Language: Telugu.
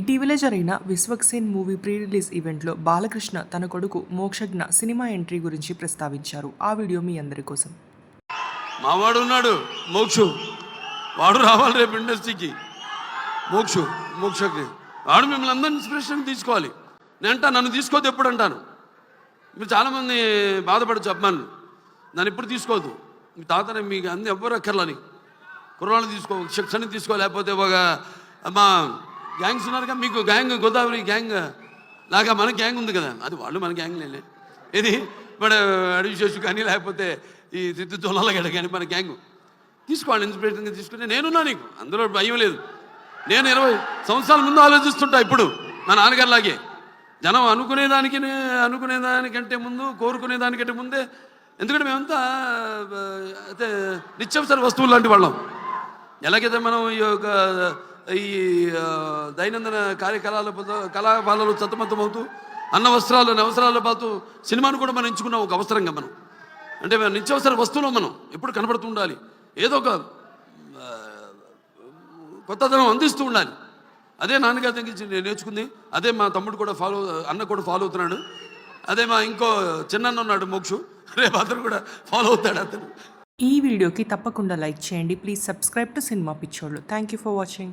ఇటీవలే జరిగిన విశ్వక్సేన్ మూవీ ప్రీ రిలీజ్ ఈవెంట్లో బాలకృష్ణ తన కొడుకు మోక్షజ్ఞ సినిమా ఎంట్రీ గురించి ప్రస్తావించారు. ఆ వీడియో మీ అందరి కోసం. మావాడు ఉన్నాడు. మోక్షు. వాడు రావాలి రేపు ఇండస్ట్రీకి. మోక్షు. మోక్షజ్ఞ. వాడు మిమ్మల్ని అందరిని ఇన్స్పిరేషన్ తీసుకోవాలి. నేను అంటా నన్ను తీసుకోవద్దు ఎప్పుడు అంటాను. మీరు చాలామంది బాధపడచ్చు అభిమానులు. నన్ను ఎప్పుడు తీసుకోవద్దు మీ తాతని మీకు అన్ని ఎవ్వరు అక్కర్లని. కుర్రాళ్ళు తీసుకో శిక్షణ తీసుకో లేకపోతే ఒక మా గ్యాంగ్స్ ఉన్నారుగా మీకు గ్యాంగ్ గోదావరి గ్యాంగ్ లాగా మన గ్యాంగ్ ఉంది కదా. అది వాళ్ళు మన గ్యాంగ్ లేలే ఇది మన అడవి చేసు కానీ లేకపోతే ఈ తిత్తు జొన్నలగడ్డ కానీ మన గ్యాంగ్. తీసుకోవాలి ఇన్స్పిరేషన్గా తీసుకుని నేనున్నా నీకు. అందులో భయం లేదు. నేను ఇరవై సంవత్సరాల ముందు ఆలోచిస్తుంటా ఇప్పుడు మా నాన్నగారిలాగే. జనం అనుకునేదానికి అనుకునేదానికంటే ముందు కోరుకునేదానికంటే ముందే. ఎందుకంటే మేమంతా అయితే నిత్యావసర వస్తువులు లాంటి వాళ్ళం. ఎలాగైతే మనం ఈ యొక్క ఈ దైనందిన కార్యకలాపాలతో కళాపాలలో సతమతమవుతూ అన్న వస్త్రాలు అవసరాలు పాతూ సినిమాను కూడా మనం ఎంచుకున్నాం ఒక అవసరంగా మనం. అంటే మనం నిత్యవసర వస్తువులు మనం ఎప్పుడు కనబడుతూ ఉండాలి. ఏదో ఒక కొత్తదనం అందిస్తూ ఉండాలి. అదే నాన్నగారి దగ్గర నుంచి నేను నేర్చుకుంది. అదే మా తమ్ముడు కూడా ఫాలో అన్న కూడా ఫాలో అవుతున్నాడు. అదే మా ఇంకో చిన్న ఉన్నాడు మోక్షు. రేపు అతను కూడా ఫాలో అవుతాడు అతను. ఈ వీడియోకి తప్పకుండా లైక్ చేయండి. ప్లీజ్ సబ్స్క్రైబ్ టు సినిమా పిచ్చోళ్ళు. Thank you for watching